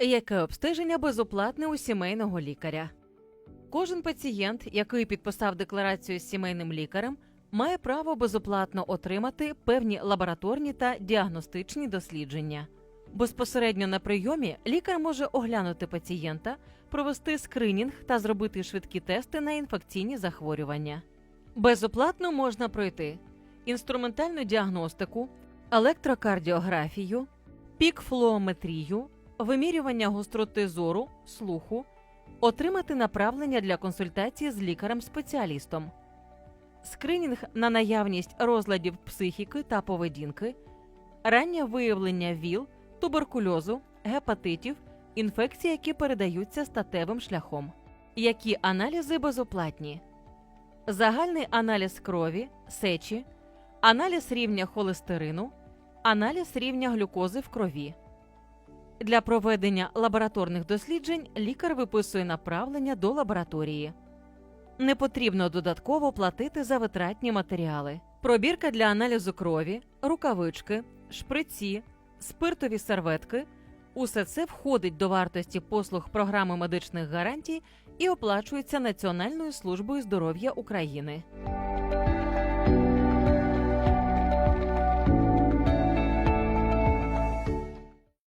Яке обстеження безоплатне у сімейного лікаря? Кожен пацієнт, який підписав декларацію з сімейним лікарем, має право безоплатно отримати певні лабораторні та діагностичні дослідження. Безпосередньо на прийомі лікар може оглянути пацієнта, провести скринінг та зробити швидкі тести на інфекційні захворювання. Безоплатно можна пройти інструментальну діагностику, електрокардіографію, пікфлоометрію, вимірювання гостроти зору, слуху, отримати направлення для консультації з лікарем-спеціалістом, скринінг на наявність розладів психіки та поведінки, раннє виявлення ВІЛ, туберкульозу, гепатитів, інфекцій, які передаються статевим шляхом. Які аналізи безоплатні? Загальний аналіз крові, сечі, аналіз рівня холестерину, аналіз рівня глюкози в крові. Для проведення лабораторних досліджень лікар виписує направлення до лабораторії. Не потрібно додатково платити за витратні матеріали. Пробірка для аналізу крові, рукавички, шприці, спиртові серветки усе це входить до вартості послуг програми медичних гарантій і оплачується Національною службою здоров'я України.